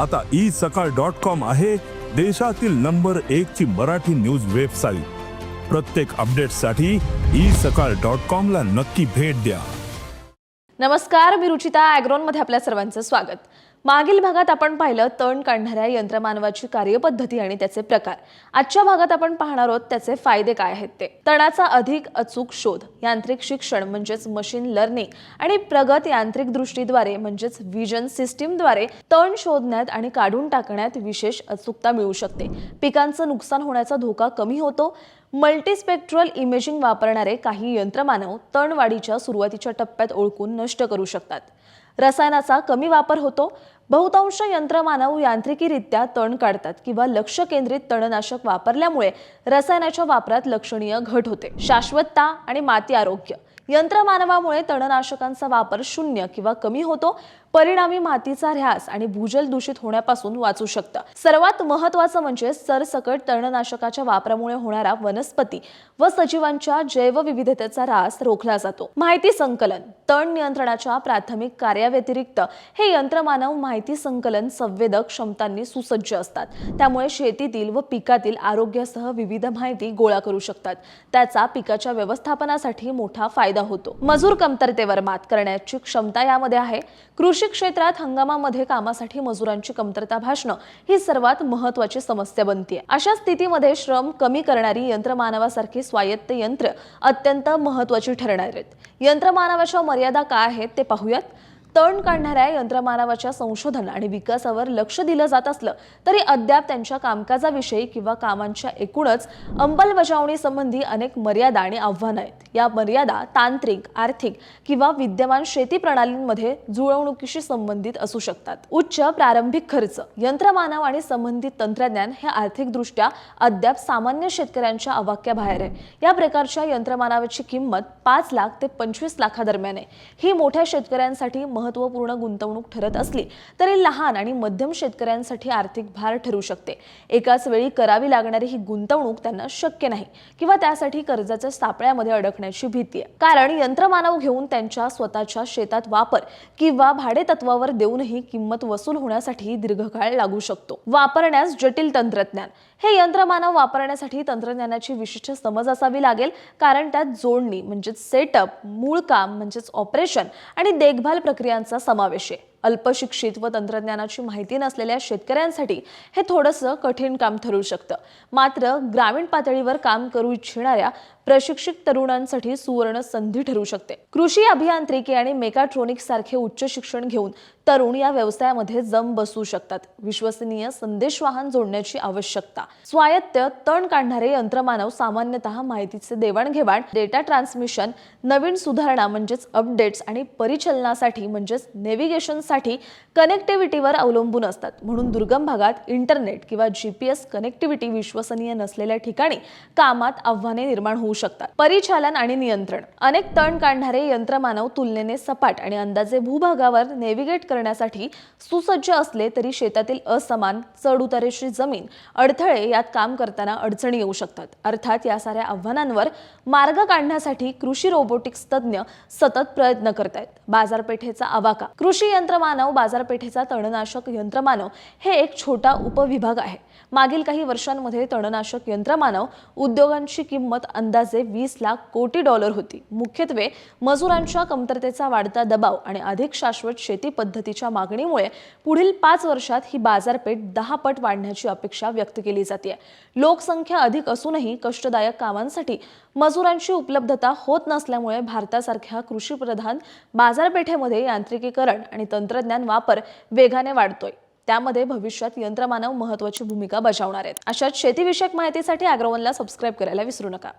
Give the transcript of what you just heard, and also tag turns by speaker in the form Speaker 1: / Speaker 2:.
Speaker 1: आता ई सकाळ dot com आहे देशातील नंबर एक ची मराठी न्यूज वेबसाईट. प्रत्येक अपडेटसाठी ई सकाळ डॉट कॉम ला नक्की भेट द्या.
Speaker 2: नमस्कार मी रुचिता ॲग्रोनमध्ये आपल्या सर्वांचं स्वागत. मागील भागात आपण पाहिलं तण काढणाऱ्या यंत्रमानवाची कार्यपद्धती आणि त्याचे प्रकार. आजच्या भागात आपण पाहणार आहोत त्याचे फायदे काय आहेत ते. तणाचा अधिक अचूक शोध यांत्रिक शिक्षण म्हणजेच मशीन लर्निंग आणि प्रगत यांत्रिक दृष्टीद्वारे म्हणजेच विजन सिस्टीमद्वारे तण शोधण्यात आणि काढून टाकण्यात विशेष अचूकता मिळू शकते. पिकांचं नुकसान होण्याचा धोका कमी होतो. मल्टीस्पेक्ट्रल इमेजिंग वापरणारे काही यंत्रमानव तणवाढीच्या सुरुवातीच्या टप्प्यात ओळखून नष्ट करू शकतात. रसायनाचा कमी वापर होतो. बहुतांश यंत्रमानव यांत्रिकीरित्या तण काढतात किंवा लक्ष केंद्रित तणनाशक वापरल्यामुळे रसायनाच्या वापरात लक्षणीय घट होते. शाश्वतता आणि माती आरोग्य. यंत्रमानवामुळे तणनाशकांचा वापर शून्य किंवा कमी होतो. परिणामी मातीचा ऱ्हास आणि भूजल दूषित होण्यापासून वाचू शकतं. सर्वात महत्वाचं म्हणजे सरसकट तणनाशकाच्या वापरामुळे होणारा वनस्पती व सजीवांच्या जैवविविधतेचा ऱ्हास रोखला जातो. माहिती संकलन तण नियंत्रणाच्या प्राथमिक कार्याव्यतिरिक्त हे यंत्रमानव माहिती संकलन संवेदक क्षमतांनी सुसज्ज असतात. त्यामुळे शेतीतील व पिकातील आरोग्यासह विविध माहिती गोळा करू शकतात. त्याचा पिकाच्या व्यवस्थापनासाठी मोठा फायदा होतो. मजूर कमतरतेवर मात करण्याची क्षमता यामध्ये आहे. कृषी क्षेत्रात हंगामामध्ये कामासाठी मजुरांची कमतरता भासणं ही सर्वात महत्वाची समस्या बनते अशा स्थितीमध्ये श्रम कमी करणारी यंत्रमानवासारखी स्वायत्त यंत्र अत्यंत महत्वाची ठरणार आहेत. यंत्रमानवाच्या मर्यादा काय आहेत ते पाहूयात. तण काढणाऱ्या यंत्रमानवाच्या संशोधन आणि विकासावर लक्ष दिलं जात असलं तरी अद्याप त्यांच्या कामकाजाविषयी किंवा कामांच्या एकूणच अंमलबजावणीसंबंधी अनेक मर्यादा आणि आव्हानं आहेत. या मर्यादा तांत्रिक आर्थिक किंवा विद्यमान शेती प्रणालींमध्ये जुळवणुकीशी संबंधित असू शकतात. उच्च प्रारंभिक खर्च यंत्रमानव आणि संबंधित तंत्रज्ञान हे आर्थिकदृष्ट्या अद्याप सामान्य शेतकऱ्यांच्या अवाक्याबाहेर आहे. या प्रकारच्या यंत्रमानवाची किंमत पाच लाख ते पंचवीस लाखादरम्यान आहे. ही मोठ्या शेतकऱ्यांसाठी महत्त्वपूर्ण गुंतवणूक ठरत असली तरी लहान आणि मध्यम शेतकऱ्यांसाठी आर्थिक भार ठरू शकते. एकाच वेळी करावी लागणारी ही गुंतवणूक त्यांना शक्य नाही किंवा त्यासाठी कर्जाच्या सापळ्यामध्ये अडकण्याची भीती आहे. कारण यंत्रमानव घेऊन त्यांच्या स्वतःच्या शेतात वापर किंवा भाडे तत्वावर देऊनही किंमत वसूल होण्यासाठी दीर्घकाळ लागू शकतो. वापरण्यास जटिल तंत्रज्ञान. हे यंत्रमानव वापरण्यासाठी तंत्रज्ञानाची विशिष्ट समज असावी लागेल. कारण त्यात जोडणी म्हणजेच सेटअप मूळ काम म्हणजेच ऑपरेशन आणि देखभाल प्रक्रिया यांचा समावेश आहे. अल्पशिक्षित व तंत्रज्ञानाची माहिती नसलेल्या शेतकऱ्यांसाठी हे थोडंसं कठीण काम ठरू शकतं. मात्र ग्रामीण पातळीवर काम करू इच्छिणाऱ्या प्रशिक्षित तरुणांसाठी सुवर्ण संधी ठरू शकते. कृषी अभियांत्रिकी आणि मेकाट्रॉनिक्स सारखे उच्च शिक्षण घेऊन तरुण या व्यवसायामध्ये जम बसू शकतात. विश्वसनीय संदेशवाहन जोडण्याची आवश्यकता. स्वायत्त तण काढणारे यंत्रमानव सामान्यतः माहितीचे देवाणघेवाण डेटा ट्रान्समिशन नवीन सुधारणा म्हणजेच अपडेट्स आणि परिचलनासाठी म्हणजेच नेव्हिगेशनसाठी कनेक्टिव्हिटीवर अवलंबून असतात. म्हणून दुर्गम भागात इंटरनेट किंवा जीपीएस कनेक्टिव्हिटी विश्वसनीय नसलेल्या ठिकाणी कामात आव्हाने निर्माण होऊ शकतात. परिचालन आणि नियंत्रण. अनेक तण काढणारे यंत्रमानव तुलनेने सपाट आणि अंदाजे भूभागावर नेव्हिगेट करण्यासाठी सुसज्ज असले तरी शेतातील असमान चढउतारेशी जमीन अडथळे यात काम करताना अडचणी येऊ शकतात. अर्थात या साऱ्या आव्हानांवर मार्ग काढण्यासाठी कृषी रोबोटिक्स तज्ज्ञ सतत प्रयत्न करतायत. बाजारपेठेचा आवाका. कृषी यंत्रमानव बाजारपेठेचा तणनाशक यंत्रमानव हे एक छोटा उपविभाग आहे. मागील काही वर्षांमध्ये तणनाशक यंत्रमानव उद्योगांची किंमत अंदाजे वीस लाख कोटी डॉलर होती. मुख्यत्वे मजुरांच्या कमतरतेचा वाढता दबाव आणि अधिक शाश्वत शेती पद्धतीच्या मागणीमुळे पुढील पाच वर्षात ही बाजारपेठ दहा पट वाढण्याची अपेक्षा व्यक्त केली जाते. लोकसंख्या अधिक असूनही कष्टदायक कामांसाठी मजुरांची उपलब्धता होत नसल्यामुळे भारतासारख्या कृषीप्रधान बाजारपेठेमध्ये यांत्रिकीकरण आणि तंत्र तंत्रज्ञान वापर वेगाने वाढतोय. त्यामध्ये भविष्यात यंत्रमानव महत्वाची भूमिका बजावणार आहेत. अशाच शेतीविषयक माहितीसाठी अग्रवनला सबस्क्राईब करायला विसरू नका.